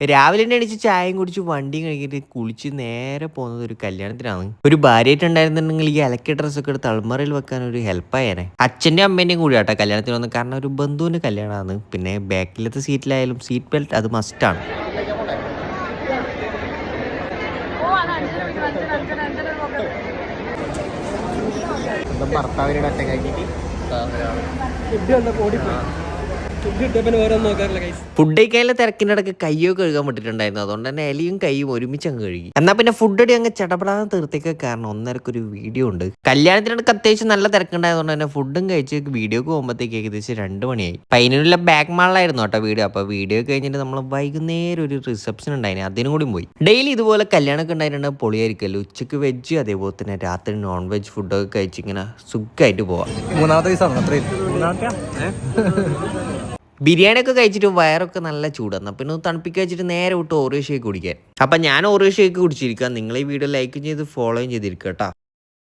രാവിലെ തന്നെ എണീച്ച് ചായയും കുടിച്ച് വണ്ടിയും കഴിക്കിട്ട് കുളിച്ച് നേരെ പോകുന്നത് ഒരു കല്യാണത്തിനാണ്. ഒരു ഭാര്യയായിട്ടുണ്ടായിരുന്നുണ്ടെങ്കിൽ ഈ അലക്കിയ ഡ്രസ്സൊക്കെ എടുത്ത് അൾമറയിൽ വെക്കാൻ ഒരു ഹെൽപ്പായേനെ അച്ഛന്റെ അമ്മേന്റെയും കൂടി ആട്ടോ കല്യാണത്തിന് വന്ന് കാരണം ഒരു ബന്ധുവിന്റെ കല്യാണമാണ്. പിന്നെ ബാക്കിലത്തെ സീറ്റിലായാലും സീറ്റ് ബെൽറ്റ് അത് മസ്റ്റാണ് ഭർത്താവിനോട് ഒറ്റക്കാക്കിയിട്ട് ഫുഡ് കഴിക്കാനുള്ള തിരക്കിന്റെ ഇടയ്ക്ക് കയ്യൊക്കെ കഴുകാൻ വിട്ടിട്ടുണ്ടായിരുന്നു. അതുകൊണ്ട് തന്നെ എലിയും കൈയും ഒരുമിച്ച് അങ്ങ് കഴുകി. എന്നാൽ പിന്നെ ഫുഡ് അടി അങ്ങ് ചടപടാതെ തീർത്തേക്ക് കാരണം ഒന്നരക്ക് ഒരു വീഡിയോ ഉണ്ട്. കല്യാണത്തിനിടക്ക് അത്യാവശ്യം നല്ല തിരക്കുണ്ടായതുകൊണ്ട് തന്നെ ഫുഡും കഴിച്ച് വീഡിയോക്ക് പോകുമ്പോഴത്തേക്ക് ഏകദേശം രണ്ട് മണിയായി. പൈനുള്ള ബാക്ക് മാളിലായിരുന്നു കേട്ടോ വീഡിയോ അപ്പോൾ വീഡിയോ കഴിഞ്ഞിട്ട് നമ്മൾ വൈകുന്നേരം ഒരു റിസപ്ഷൻ ഉണ്ടായിന്. അതിനും കൂടി പോയി. ഡെയിലി ഇതുപോലെ കല്യാണമൊക്കെ ഉണ്ടായിട്ടുണ്ടെങ്കിൽ പൊളിയായിരിക്കുമല്ലോ. ഉച്ചയ്ക്ക് വെജ് അതേപോലെ തന്നെ രാത്രി നോൺ വെജ് ഫുഡൊക്കെ കഴിച്ച് ഇങ്ങനെ സുഖമായിട്ട് പോവാം. മൂന്നാമത്തെ ദിവസമാണ് അത്രയും മൂന്നാമത്തെ ബിരിയാണി ഒക്കെ കഴിച്ചിട്ട് വയറൊക്കെ നല്ല ചൂടാണ്. പിന്നെ തണുപ്പിക്കുക വെച്ചിട്ട് നേരെ വിട്ട് ഓറിയോ ഷേക്ക് കുടിക്കാൻ. അപ്പം ഞാൻ ഓറിയോ ഷേക്ക് കുടിച്ചിരിക്കാം നിങ്ങൾ ഈ വീഡിയോ ലൈക്ക് ചെയ്ത് ഫോളോയും ചെയ്തിരിക്കുക കേട്ടോ.